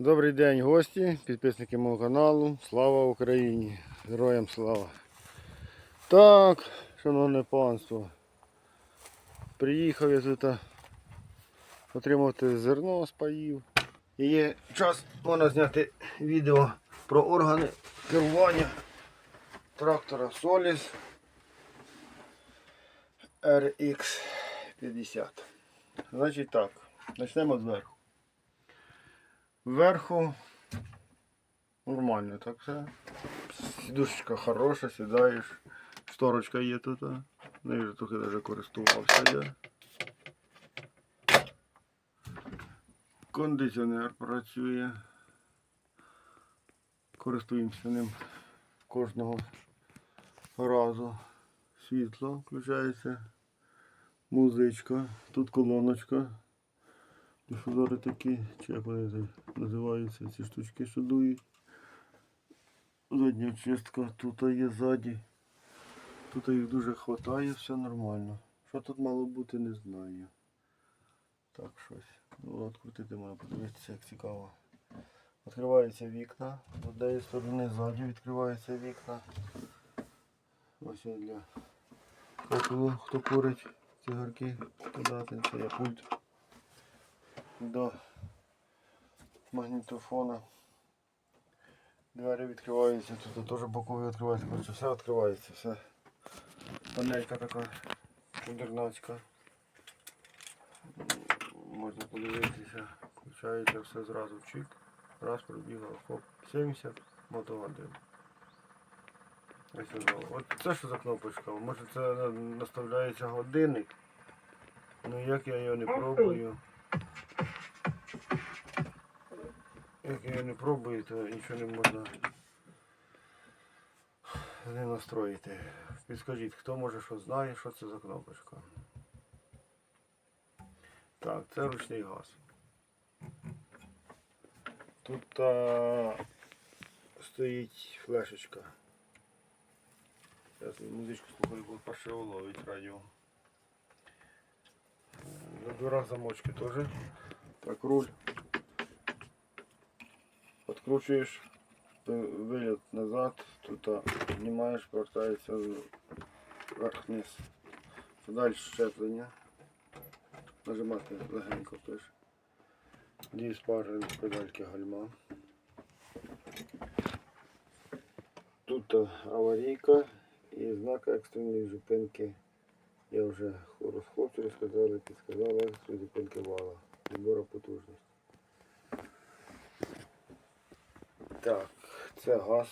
Добрий день, гості, підписники мого каналу. Слава Україні! Героям слава! Так, шановне панство, приїхав я тут отримати зерно з паїв. І є час можна зняти відео про органи керування трактора Solis RX50. Значить так, почнемо зверху. Вверху нормально так все. Сідушечка хороша, сідаєш. Шторочка є тут. а. Нею вже трохи даже користувався я. Кондиціонер працює. Користуємося ним кожного разу. Світло включається. Музичка. Тут колоночка. Дифузори такі, чи як вони називаються, ці штучки, що дують. Задня чистка, тут є ззаді. Тут їх дуже хватає, все нормально. Що тут мало бути, не знаю. Так, щось. Ну, от крутити можна подивитися, як цікаво. Відкриваються вікна. З однієї сторони ззаді відкриваються вікна. Ось для хто, курить цигарки кидати, це я пульт до магнітофона. Двері відкриваються, тут теж бокові відкриваються, коротше, все відкривається, все. Панелька така чудернацька. Можна подивитися, включається все зразу чик. Раз пробігав, хоп, 70 мотогодин. Ось. От це що за кнопочка? Може це наставляється годинник. Ну як я його не пробую. Як я не пробую, то нічого не можна не настроїти. Підскажіть, хто може що знає, що це за кнопочка. Так, це ручний газ. Тут а, стоїть флешечка. Зараз музичку слухаю, бо паршиво ловить радіо. На дверах замочки теж. Так, руль. Откручуєш виліт назад, тут знімаєш, повертається вверх-вниз. Далі щеплення. Нажимати легенько пише. Діспарен педальки гальма. Тут аварійка і знак екстреної зупинки. Я вже розхочу, розказали, підсказали зупинки вала. Так, це газ.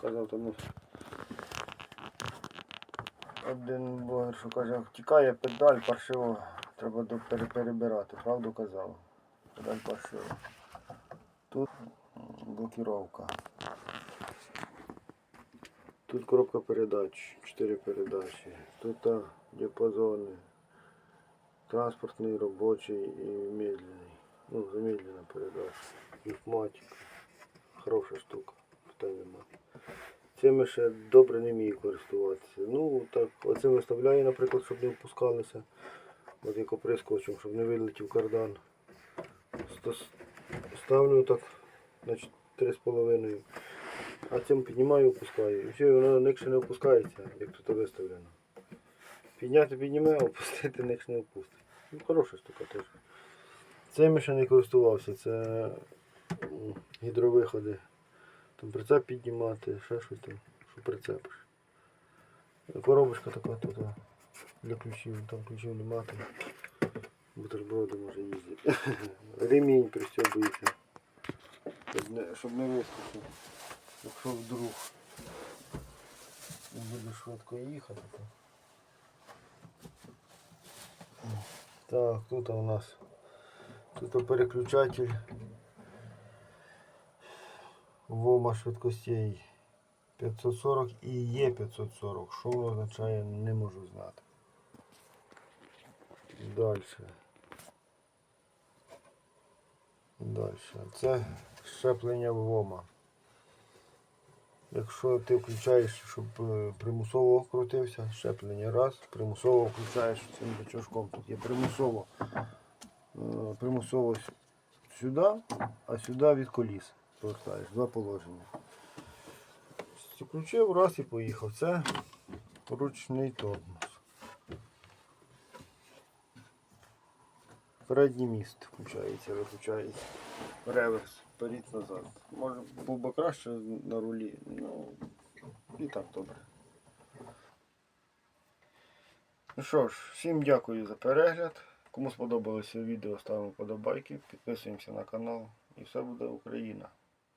Казав тому. Один блогер, що каже, втікає педаль паршиво, треба перебирати. Правду казав. Педаль паршиво. Тут блокіровка. Тут коробка передач, 4 передачі. Тут а, діапазони. Транспортний, робочий і медленний. Ну, замедлена передача. Автоматика. Хороша штука, питань нема. Цими ще добре не вмію користуватися. Ну так, оце виставляю, наприклад, щоб не опускалися. От як оприскувачем, щоб не вилетів кардан. Ставлю так на 3,5. А цим піднімаю, опускаю. І все, воно ніхто не опускається, як тут виставлено. Підняти підніме, а опустити ніхто не опустить. Ну, хороша штука теж. Цим ще не користувався, це гідровиходи. Там прицеп піднімати, ще щось там, що прицепиш. Коробочка така тут для ключів, там ключів немає. Бутерброди може їздити. Ремінь пристьобується. Щоб не, вискочив. Якщо вдруг буде швидко їхати, то. Так, тут у нас тут переключатель ВОМа швидкостей 540 і є 540. Що означає, не можу знати. Далі. Далі. Це щеплення ВОМа. Якщо ти включаєш, щоб е, примусово крутився, щеплення раз, примусово включаєш цим рычажком. Тут є примусово. е, Примусово сюди, а сюди від коліс. Повертаєш, два положення. Включив, раз і поїхав. Це ручний тормоз. Передній міст включається, виключається. Реверс, вперед назад. Може був би краще на рулі, ну і так добре. Ну що ж, всім дякую за перегляд. Кому сподобалося відео, ставимо подобайки, підписуємося на канал і все буде Україна.